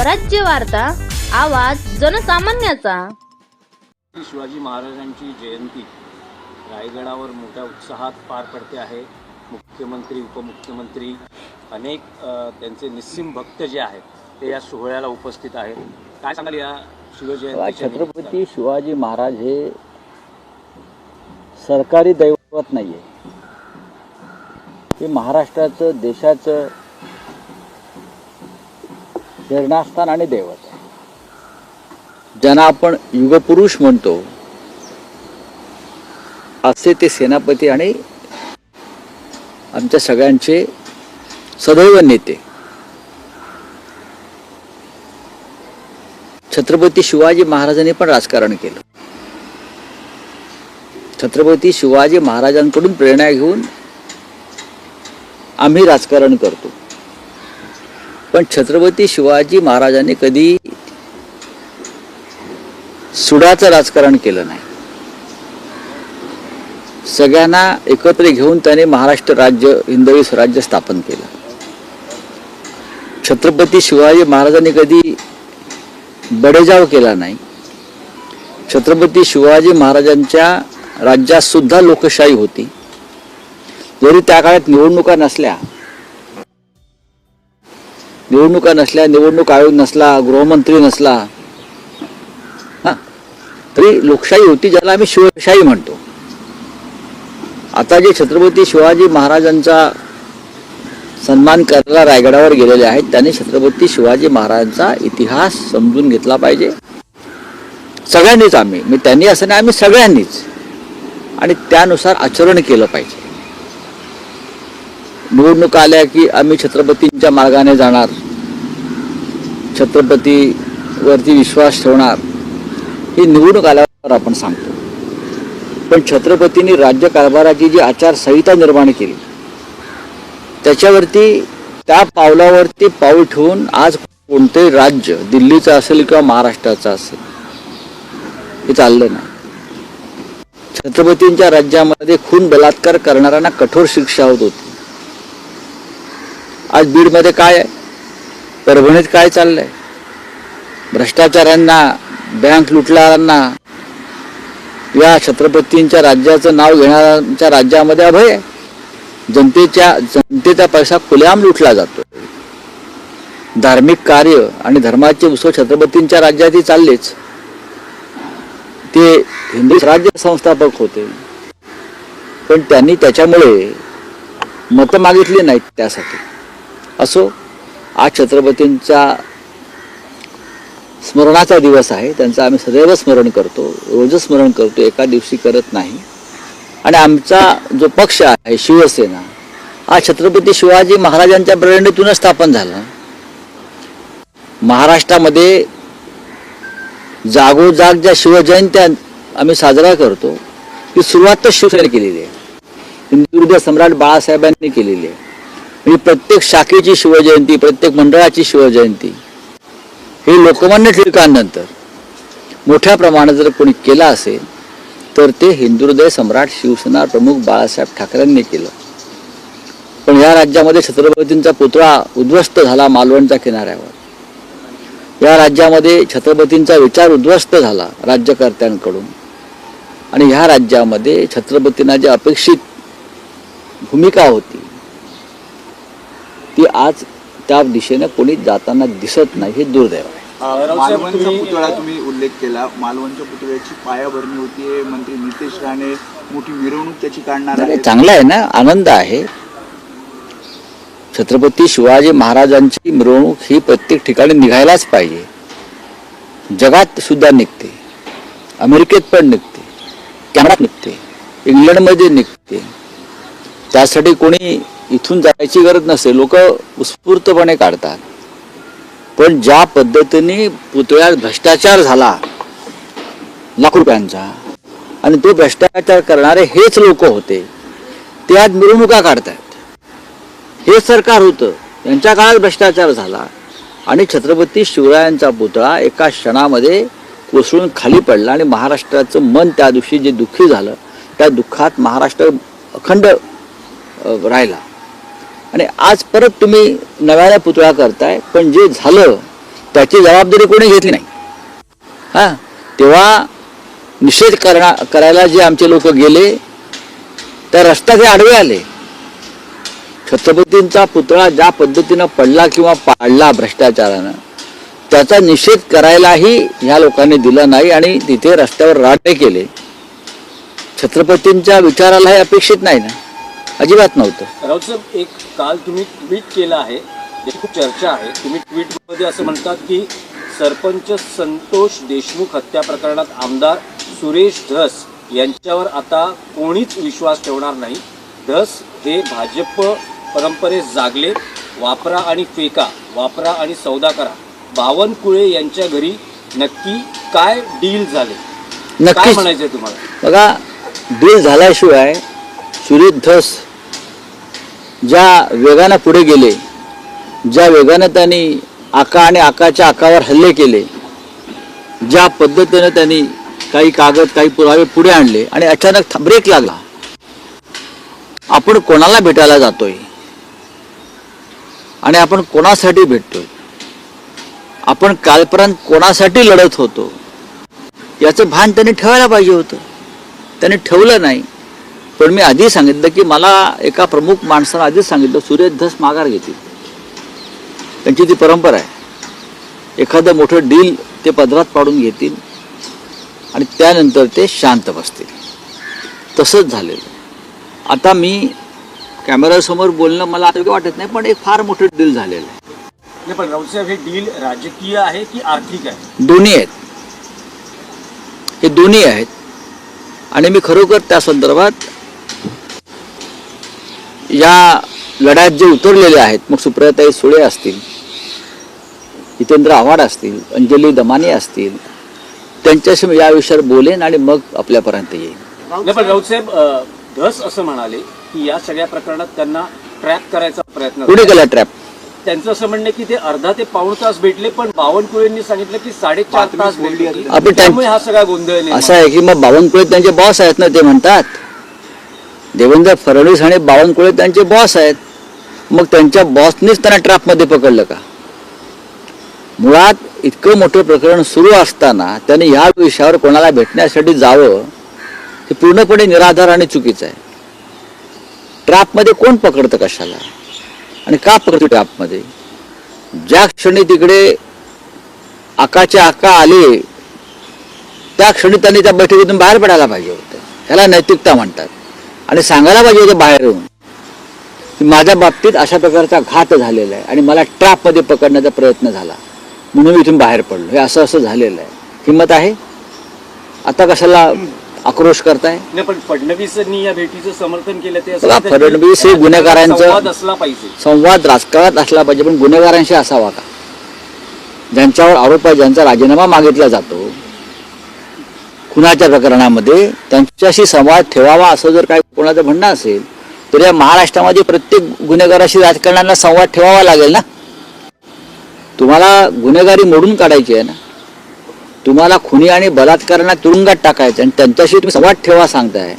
स्वराज्य वार्ता आवाज जनसामान्याचा. छत्रपती शिवाजी महाराजांची जयंती रायगडावर मोठ्या उत्साहात पार पडते आहे. मुख्यमंत्री उपमुख्यमंत्री अनेक त्यांचे निस्सीम भक्त जे आहेत ते या सोहळ्याला उपस्थित आहेत. काय सांगाल या बघा, शिवजयंतीच्या छत्रपती शिवाजी महाराज हे सरकारी दैवत नाही आहे हे महाराष्ट्राचं देशाचं प्रेरणास्थान आणि दैवत. ज्यांना आपण युगपुरुष म्हणतो असे ते सेनापती आणि आमच्या सगळ्यांचे सदैव नेते. छत्रपती शिवाजी महाराजांनी पण राजकारण केलं. छत्रपती शिवाजी महाराजांकडून प्रेरणा घेऊन आम्ही राजकारण करतो. पण छत्रपती शिवाजी महाराजांनी कधी सुडाचं राजकारण केलं नाही. सगळ्यांना एकत्र घेऊन त्याने महाराष्ट्र राज्य हिंदवी स्वराज्य स्थापन केलं. छत्रपती शिवाजी महाराजांनी कधी बडेजाव केला नाही. छत्रपती शिवाजी महाराजांच्या राज्यात सुद्धा लोकशाही होती. जरी त्या काळात निवडणुका नसल्या निवडणुका नसल्या निवडणूक आयोग नसला गृहमंत्री नसला. हा. तरी लोकशाही होती ज्याला आम्ही शिवशाही म्हणतो. आता जे छत्रपती शिवाजी महाराजांचा सन्मान करायला रायगडावर गेलेले आहेत त्यांनी छत्रपती शिवाजी महाराजांचा इतिहास समजून घेतला पाहिजे. सगळ्यांनीच आम्ही. मी त्यांनी असं नाही आम्ही सगळ्यांनीच. आणि त्यानुसार आचरण केलं पाहिजे. निवडणूक आल्या की आम्ही छत्रपतींच्या मार्गाने जाणार. छत्रपतीवरती विश्वास ठेवणार. ही निवडणूक आल्यावर आपण सांगतो. पण छत्रपतींनी राज्य कारभाराची जी आचारसंहिता निर्माण केली त्याच्यावरती त्या पावलावरती पाऊल ठेवून आज कोणतंही राज्य दिल्लीचं असेल किंवा महाराष्ट्राचं असेल हे चाललं नाही. छत्रपतींच्या राज्यामध्ये खून बलात्कार करणाऱ्यांना कठोर शिक्षा होत होती. आज बीडमध्ये काय आहे? परभणीत काय चाललंय? भ्रष्टाचारांना बँक लुटणाऱ्यांना या छत्रपतींच्या राज्याचं नाव घेणाऱ्यांच्या राज्यामध्ये अभय आहे. जनतेच्या जनतेचा पैसा खुलेआम लुटला जातो धार्मिक कार्य आणि धर्माचे उत्सव छत्रपतींच्या राज्यातही चाललेच. ते हिंदू राज्य संस्थापक होते. पण त्यांनी त्याच्यामुळे मतं मागितली नाहीत त्यासाठी. असो आज छत्रपतींचा स्मरणाचा दिवस आहे त्यांचा आम्ही सदैव स्मरण करतो रोजच स्मरण करतो एका दिवशी करत नाही. आणि आमचा जो पक्ष आहे शिवसेना हा छत्रपती शिवाजी महाराजांच्या प्रेरणेतूनच स्थापन झाला. महाराष्ट्रामध्ये जागोजाग ज्या शिवजयंत्या आम्ही साजरा करतो ती सुरुवात तर शिवसेनेने केलेली आहे. हिंदुहृदय सम्राट बाळासाहेबांनी केलेली आहे. म्हणजे प्रत्येक शाखेची शिवजयंती प्रत्येक मंडळाची शिवजयंती हे लोकमान्य टिळकांनंतर. मोठ्या प्रमाणात जर कोणी केला असेल तर ते हिंदुहृदय सम्राट शिवसेना प्रमुख बाळासाहेब ठाकरेंनी केलं. पण या राज्यामध्ये छत्रपतींचा पुतळा उद्ध्वस्त झाला मालवणच्या किनाऱ्यावर. या राज्यामध्ये छत्रपतींचा विचार उद्ध्वस्त झाला राज्यकर्त्यांकडून. आणि ह्या राज्यामध्ये छत्रपतींना जी अपेक्षित भूमिका होती ती आज त्या दिशेनं कोणी जाताना दिसत नाही हे दुर्दैव आहे. मालवणचा पुतळा तुम्ही उल्लेख केला. मालवणच्या पुतळ्याची पायाभरणी होतीये मंत्री नितेश राणे मोठी मिरवणूक त्याची काढणार आहे चांगलं आहे ना? आनंद आहे. छत्रपती शिवाजी महाराजांची मिरवणूक ही प्रत्येक ठिकाणी निघायलाच पाहिजे. जगात सुद्धा निघते. अमेरिकेत पण निघते. कॅनडात निघते. इंग्लंडमध्ये निघते. त्यासाठी कोणी इथून जायची गरज नसते. लोक उत्स्फूर्तपणे काढतात. पण ज्या पद्धतीने पुतळ्यात भ्रष्टाचार झाला लाख रुपयांचा आणि तो भ्रष्टाचार करणारे हेच लोक होते ते आज मिरवणुका काढतात. हे सरकार होतं. त्यांच्या काळात भ्रष्टाचार झाला. आणि छत्रपती शिवरायांचा पुतळा एका क्षणामध्ये कोसळून खाली पडला आणि महाराष्ट्राचं मन त्या दिवशी जे दुःखी झालं त्या दुःखात महाराष्ट्र अखंड राहिला. आणि आज परत तुम्ही नव्याला पुतळा करताय पण जे झालं त्याची जबाबदारी कोणी घेतली नाही. हा? तेव्हा निषेध करणा करायला जे आमचे लोक गेले त्या रस्त्याचे आडवे आले. छत्रपतींचा पुतळा ज्या पद्धतीनं पडला किंवा पाडला भ्रष्टाचारानं त्याचा निषेध करायलाही ह्या लोकांनी दिला नाही आणि तिथे रस्त्यावर राटे केले. छत्रपतींच्या विचारालाही अपेक्षित नाही ना. अजिबात नव्हतं. राऊत साहेब एक काल तुम्ही ट्विट केलं आहे खूप चर्चा आहे. तुम्ही ट्विटमध्ये असं म्हणतात की सरपंच संतोष देशमुख हत्या प्रकरणात आमदार सुरेश धस यांच्यावर आता कोणीच विश्वास ठेवणार नाही. धस हे भाजप परंपरेस जागले वापरा आणि फेका वापरा आणि सौदा करा. बावनकुळे यांच्या घरी नक्की काय डील झाले? काय नक्कीच. म्हणायचंय तुम्हाला? बघा बिल झाल्याशिवाय सुरेश धस ज्या वेगानं पुढे गेले ज्या वेगानं त्यांनी आका आणि आकाच्या आकावर हल्ले केले ज्या पद्धतीनं त्यांनी काही कागद काही पुरावे पुढे आणले आणि अचानक ब्रेक लागला. आपण कोणाला भेटायला जातोय? आणि आपण कोणासाठी भेटतोय? आपण कालपर्यंत कोणासाठी लढत होतो? याचं भान त्यांनी ठेवायला पाहिजे होतं. त्याने ठेवलं नाही. पण मी आधी सांगितलं की मला एका प्रमुख माणसानं आधीच सांगितलं सूर्य धस माघार घेतील. त्यांची ती परंपरा आहे. एखादं मोठं डील ते पदरात पाडून घेतील आणि त्यानंतर ते शांत बसतील. तसंच झालेलं आता मी कॅमेऱ्यासमोर बोलणं मला आता वाटत नाही पण एक फार मोठं डील झालेलं आहे. पण हे डील राजकीय आहे की आर्थिक आहे? दोन्ही आहेत. हे दोन्ही आहेत. आणि मी खरोखर त्या संदर्भात या लढ्यात जे उतरलेले आहेत मग सुप्रियाताई सुळे असतील हितेंद्र आव्हाड असतील अंजली दमाने असतील त्यांच्याशी मी या विषयावर बोलेन आणि मग आपल्यापर्यंत येईन. नाही पण राऊत साहेब अ, धस असं म्हणाले की या सगळ्या प्रकरणात त्यांना ट्रॅप करायचा प्रयत्न कुठे. केला ट्रॅप? त्यांचं असं म्हणणं की ते अर्धा ते पाऊण तास भेटले पण बावनकुळेंनी सांगितलं की साडेचार तास भेटले. हा सगळा गोंधळ असं आहे की मग बावनकुळे त्यांचे बॉस आहेत ना ते म्हणतात देवेंद्र फडणवीस आणि बावनकुळे त्यांचे बॉस आहेत. मग त्यांच्या बॉसनेच त्यांना ट्रॅपमध्ये पकडलं का? मुळात इतकं मोठं प्रकरण सुरू असताना त्याने ह्या विषयावर कोणाला भेटण्यासाठी जावं हे पूर्णपणे निराधार आणि चुकीचं आहे. ट्रॅपमध्ये कोण पकडतं कशाला? आणि का पकडतो ट्रॅपमध्ये ज्या क्षणी तिकडे आकाचे आका आले त्या क्षणी त्यांनी त्या बैठकीतून बाहेर पडायला पाहिजे होतं. ह्याला नैतिकता म्हणतात. आणि सांगायला पाहिजे होतं बाहेर येऊन की माझ्या बाबतीत अशा प्रकारचा घात झालेला आहे आणि मला ट्रॅपमध्ये पकडण्याचा प्रयत्न झाला. म्हणून मी इथून बाहेर पडलो. हे असं असं झालेलं आहे. हिंमत आहे? आता कशाला आक्रोश करताय? पण फडणवीसांनी या भेटीचं समर्थन केलं ते फडणवीस हे गुन्हेगारांचं- संवाद असला पाहिजे. संवाद राजकारणात असला पाहिजे पण गुन्हेगारांशी असावा का? ज्यांच्यावर आरोप आहे ज्यांचा राजीनामा मागितला जातो खुनाच्या प्रकरणामध्ये त्यांच्याशी संवाद ठेवावा असं जर काही कोणाचं म्हणणं असेल तर या महाराष्ट्रामध्ये प्रत्येक गुन्हेगाराशी राजकारण्यांना संवाद ठेवावा लागेल ना? तुम्हाला गुन्हेगारी मोडून काढायची आहे ना? तुम्हाला खुनी आणि बलात्कारांना तुरुंगात टाकायचं आणि त्यांच्याशी तुम्ही संवाद ठेवा सांगताय.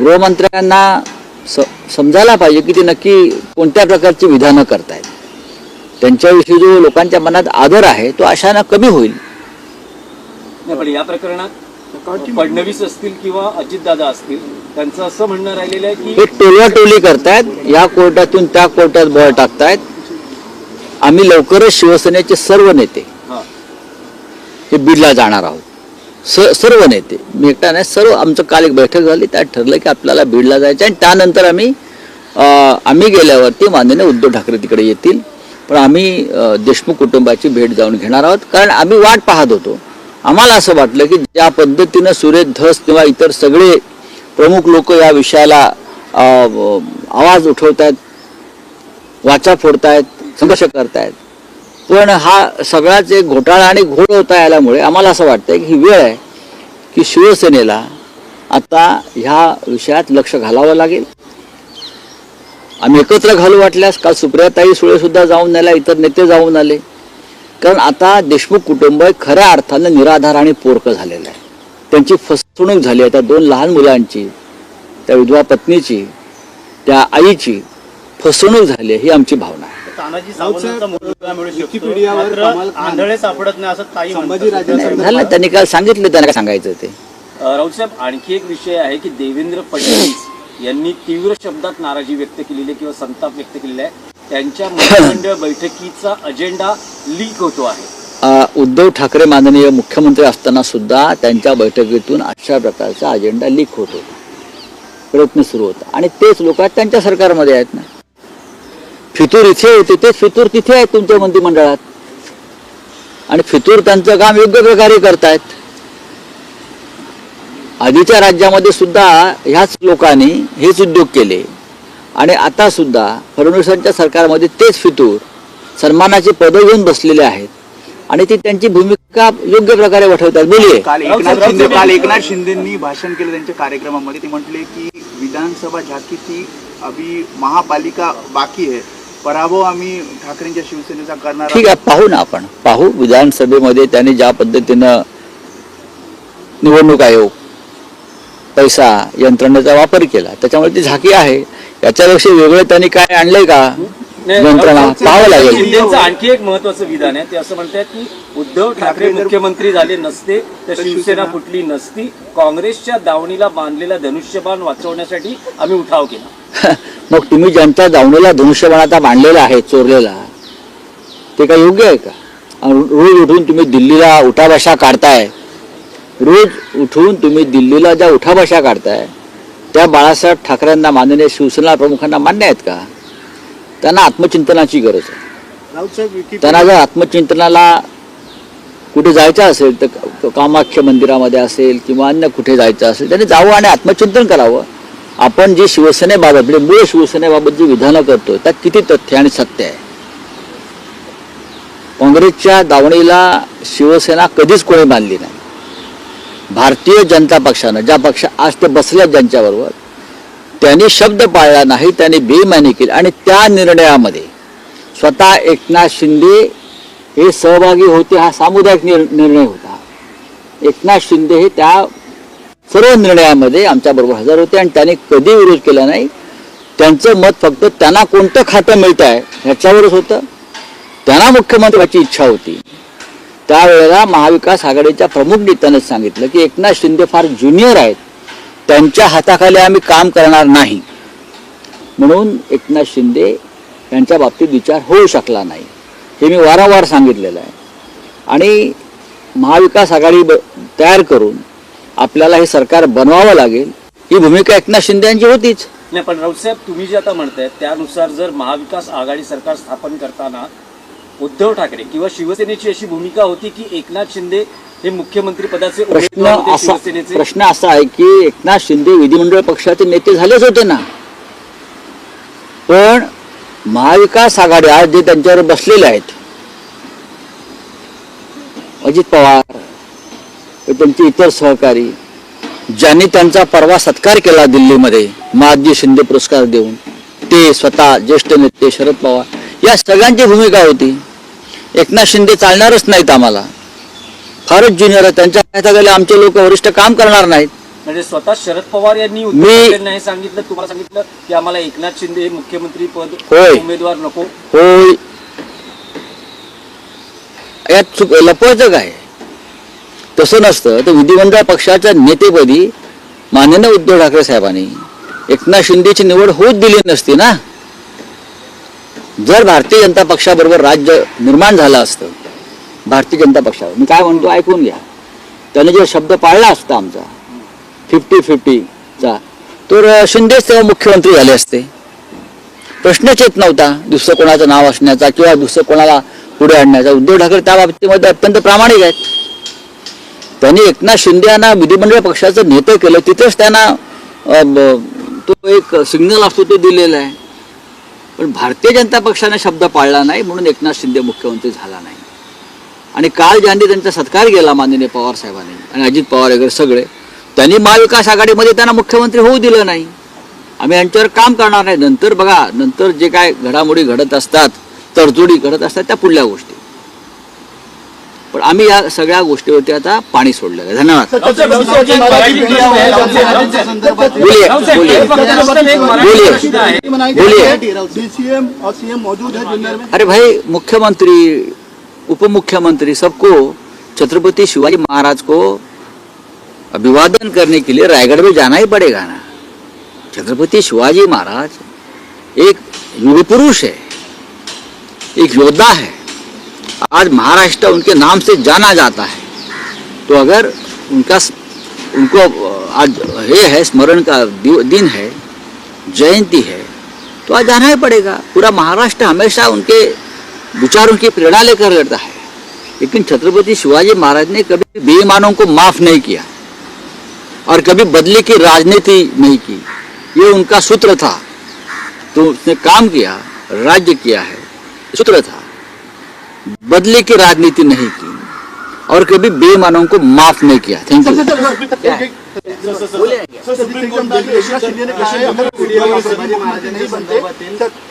गृहमंत्र्यांना स समजायला पाहिजे की ते नक्की कोणत्या प्रकारची विधानं करतायत. त्यांच्याविषयी जो लोकांच्या मनात आदर आहे तो अशानं कमी होईल. पण या प्रकरणात फडणवीस असतील किंवा अजितदादा असतील त्यांचं असं म्हणणं राहिलेलं आहे हे की टोलवाटोली करतायत या कोर्टातून त्या कोर्टात बळ टाकतायत. आम्ही लवकरच शिवसेनेचे सर्व नेते हा. हे बीडला जाणार आहोत. स सर्व नेते मी एकटा नाही सर्व आमचं काल एक बैठक झाली त्यात ठरलं की आपल्याला बीडला जायचं आणि त्यानंतर आम्ही आम्ही गेल्यावरती माननीय उद्धव ठाकरे तिकडे येतील. पण आम्ही देशमुख कुटुंबाची भेट जाऊन घेणार आहोत. कारण आम्ही वाट पाहत होतो. आम्हाला असं वाटलं की ज्या पद्धतीनं सुरेश धस किंवा इतर सगळे प्रमुख लोक या विषयाला आवाज उठवत आहेत वाचा फोडतायत संघर्ष करतायत. पण हा सगळाच एक घोटाळा आणि घोळ होता आल्यामुळे आम्हाला असं वाटतंय की ही वेळ आहे की शिवसेनेला आता ह्या विषयात लक्ष घालावं लागेल. आम्ही एकत्र घालू वाटल्यास काल सुप्रियाताई सुळेसुद्धा जाऊन आल्या इतर नेते जाऊन आले. कारण आता देशमुख कुटुंब खऱ्या अर्थानं निराधार आणि पोरकं झालेलं आहे. त्यांची फसवणूक झाली आहे. त्या दोन लहान मुलांची त्या विधवा पत्नीची त्या आईची फसवणूक झाली आहे ही आमची भावना आहे. झालं त्यांनी काल सांगितलं त्यांना काय सांगायचं ते? अ, राऊतसाहेब आणखी एक विषय आहे की देवेंद्र फडणवीस यांनी तीव्र शब्दात नाराजी व्यक्त केलेली आहे किंवा संताप व्यक्त केलेला आहे. त्यांच्या मंत्रिमंडळ बैठकीचा अजेंडा लीक होतो आहे. उद्धव ठाकरे माननीय मुख्यमंत्री असताना सुद्धा त्यांच्या बैठकीतून अशा प्रकारचा अजेंडा लीक होत होता. प्रयत्न सुरू होता. आणि तेच लोक आहेत त्यांच्या सरकारमध्ये आहेत ना. फितूर इथे होते तेच फितूर तिथे आहेत तुमच्या मंत्रिमंडळात. आणि फितूर त्यांचं काम योग्य प्रकारे करतायत. आधीच्या राज्यामध्ये सुद्धा ह्याच लोकांनी हेच उद्योग केले. आणि आता सुद्धा फडणवीसांच्या सरकारमध्ये तेच फितूर सन्मानाची पदं घेऊन बसलेले आहेत. आणि ती त्यांची भूमिका योग्य प्रकारे वठवतात. बोलिये. काल एकनाथ शिंदे काल एकनाथ शिंदेंनी भाषण केलं त्यांच्या कार्यक्रमामध्ये. ते म्हटले की विधानसभा झाकी ती अभी महापालिका बाकी आहे. पराभव आम्ही ठाकरेंच्या शिवसेनेचा करणार ठीक आहे पाहू ना आपण. पाहू विधानसभेमध्ये त्यांनी ज्या पद्धतीनं निवडणूक आयोग पैसा यंत्रणेचा वापर केला त्याच्यामुळे ती झाकी आहे. याच्यापेक्षा वेगळं त्यांनी काय आणलंय का? यंत्रणा राऊत पाहावं लागेल. शिंदेचं आणखी एक महत्वाचं विधान आहे. ते असं म्हणतात की उद्धव ठाकरे मुख्यमंत्री झाले नसते तर शिवसेना फुटली नसती. काँग्रेसच्या दावणीला बांधलेला धनुष्यबाण वाचवण्यासाठी आम्ही उठाव केला. मग तुम्ही ज्यांच्या दावणीला धनुष्यबाण आता बांधलेला आहे चोरलेला ते काय योग्य आहे का? रोज उठून तुम्ही दिल्लीला उठाबशा काढताय. रोज उठून तुम्ही दिल्लीला ज्या उठाबशा काढताय त्या बाळासाहेब ठाकरेंना माननीय शिवसेना प्रमुखांना मान्य आहेत का? त्यांना आत्मचिंतनाची गरज आहे. त्यांना जर आत्मचिंतनाला कुठे जायचं असेल तर कामाख्य मंदिरामध्ये असेल किंवा अन्य कुठे जायचं असेल त्यांनी जावं आणि आत्मचिंतन करावं. आपण जी शिवसेनेबाबत म्हणजे मूळ शिवसेनेबाबत जी विधानं करतो त्यात किती तथ्य आणि सत्य आहे? काँग्रेसच्या दावणीला शिवसेना कधीच कोणी बांधली नाही. भारतीय जनता पक्षानं ज्या पक्ष आज ते बसल्यात ज्यांच्याबरोबर त्यांनी शब्द पाळला नाही त्यांनी बेमानी केली. आणि त्या निर्णयामध्ये स्वतः एकनाथ शिंदे हे सहभागी होते हा सामुदायिक निर- निर्णय होता. एकनाथ शिंदे हे त्या सर्व निर्णयामध्ये आमच्याबरोबर हजर होते आणि त्याने कधी विरोध केला नाही. त्यांचं मत फक्त त्यांना कोणतं खातं मिळत आहे ह्याच्यावरच होतं. त्यांना मुख्यमंत्र्याची इच्छा होती. त्यावेळेला महाविकास आघाडीच्या प्रमुख नेत्याने सांगितलं की एकनाथ शिंदे फार ज्युनियर आहेत. त्यांच्या हाताखाली आम्ही काम करणार नाही. म्हणून एकनाथ शिंदे यांच्या बाबतीत विचार होऊ शकला नाही. हे मी वारंवार सांगितलेलं आहे. आणि महाविकास आघाडी ब- तयार करून आपल्याला हे सरकार बनवावं लागेल ही भूमिका एकनाथ शिंदे यांची होतीच. नाही पण राऊतसाहेब तुम्ही जे आता म्हणताय त्यानुसार जर महाविकास आघाडी सरकार स्थापन करताना उद्धव ठाकरे किंवा शिवसेनेची अशी भूमिका होती की एकनाथ शिंदे हे मुख्यमंत्री पदाचे प्रश्न असा प्रश्न असा आहे की एकनाथ शिंदे विधिमंडळ पक्षाचे नेते झालेच होते ना. पण महाविकास आघाडी आज जे त्यांच्यावर बसलेले आहेत अजित पवार त्यांचे इतर सहकारी ज्यांनी त्यांचा परवा सत्कार केला दिल्लीमध्ये महाजी शिंदे पुरस्कार देऊन ते स्वतः ज्येष्ठ नेते शरद पवार या सगळ्यांची भूमिका होती. एकनाथ शिंदे चालणारच नाहीत आम्हाला. फारच ज्युनियर आहे त्यांच्या हाताखाली आमचे लोक वरिष्ठ काम करणार नाहीत. म्हणजे स्वतः शरद पवार यांनी मी- ठाकरेंना हे सांगितलं तुम्हाला सांगितलं की आम्हाला एकनाथ शिंदे हे मुख्यमंत्री पद होय. उमेदवार नको. होय. यात चुक लपवायचं काय? तसं नसतं. तर विधिमंडळ पक्षाच्या नेतेपदी माननीय उद्धव ठाकरे साहेबांनी एकनाथ शिंदेची निवड होत दिली नसती ना? जर भारतीय जनता पक्षाबरोबर राज्य निर्माण झालं असतं भारतीय जनता पक्षावर. मी काय म्हणतो ऐकून घ्या. त्याने जे शब्द पाळला असता आमचा फिफ्टी फिफ्टीचा तर शिंदेच तेव्हा मुख्यमंत्री झाले असते. प्रश्नच येत नव्हता दुसरं कोणाचं नाव असण्याचा किंवा दुसरं कोणाला पुढे आणण्याचा. उद्धव ठाकरे त्या बाबतीमध्ये अत्यंत प्रामाणिक आहेत. त्यांनी एकनाथ शिंदे यांना विधिमंडळ पक्षाचं नेते केलं. तिथेच त्यांना तो एक सिग्नल असतो तो दिलेला आहे. पण भारतीय जनता पक्षाने शब्द पाळला नाही म्हणून एकनाथ शिंदे मुख्यमंत्री झाला नाही. आणि काल ज्यांनी त्यांचा सत्कार केला माननीय पवार साहेबांनी आणि अजित पवार वगैरे सगळे त्यांनी महाविकास आघाडीमध्ये त्यांना मुख्यमंत्री होऊ दिलं नाही. आम्ही यांच्यावर काम करणार नाही. नंतर बघा नंतर जे काय घडामोडी घडत असतात तरतुडी घडत असतात त्या पुढल्या गोष्टी. पण आम्ही या सगळ्या गोष्टीवरती आता पाणी सोडलेलं आहे. धन्यवाद. है अरे भाई मुख्यमंत्री उप मुख्यमंत्री सबको छत्रपति शिवाजी महाराज को अभिवादन करने के लिए रायगढ़ में जाना ही पड़ेगा ना। छत्रपति शिवाजी महाराज एक युग पुरुष है, एक योद्धा है। आज महाराष्ट्र उनके नाम से जाना जाता है। तो अगर उनका उनको आज ये है, स्मरण का दिन है, जयंती है तो आज जाना ही पड़ेगा। पूरा महाराष्ट्र हमेशा उनके विचारों की प्रेरणा लेकर लड़ता है। लेकिन छत्रपति शिवाजी महाराज ने कभी बेईमानों को माफ़ नहीं किया और कभी बदले की राजनीति नहीं की। ये उनका सूत्र था। तो उसने काम किया, राज्य किया है, सूत्र था। बदले की राजनीति नहीं की। और कभी बेईमानों को माफ नहीं किया थैंक यू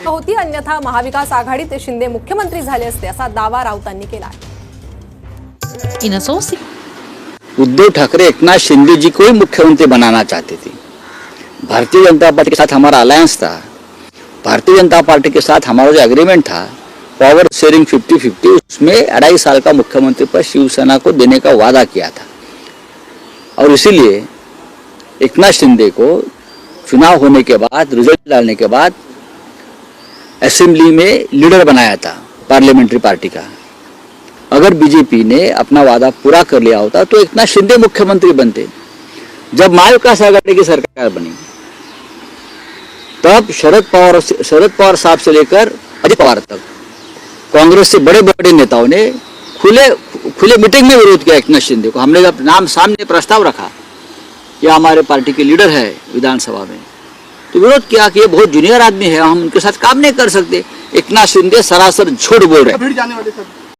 होती अन्यथा महाविकास आघाडीत शिंदे मुख्यमंत्री झाले असते असा दावा राऊतांनी केला उद्धव ठाकरे एकनाथ शिंदे जी को ही मुख्यमंत्री बनाना चाहते थे भारतीय जनता पार्टी के साथ हमारा अलायंस था भारतीय जनता पार्टी के साथ हमारा जो एग्रीमेंट था पावर शेयरिंग फिफ्टी फिफ्टी उसमें अढ़ाई साल का मुख्यमंत्री पर शिवसेना को देने का वादा किया था। और इसीलिए एकनाथ शिंदे को चुनाव होने के बाद, रिज़ल्ट डालने के बाद असेंबली में लीडर बनाया था पार्लियामेंट्री पार्टी का। अगर बीजेपी ने अपना वादा पूरा कर लिया होता तो एकनाथ शिंदे मुख्यमंत्री बनते। जब महाविकास आघाड़ी की सरकार बनी, तब शरद पवार शरद पवार साहब से लेकर अजित पवार तक। कांग्रेस से बड़े बड़े नेताओं ने खुले खुले मीटिंग में विरोध किया एकनाथ शिंदे को। हमने जब नाम सामने प्रस्ताव रखा कि हमारे पार्टी के लीडर है विधानसभा में तो विरोध किया कि ये बहुत जूनियर आदमी है, हम उनके साथ काम नहीं कर सकते। एकनाथ शिंदे सरासर झूठ बोल रहे हैं।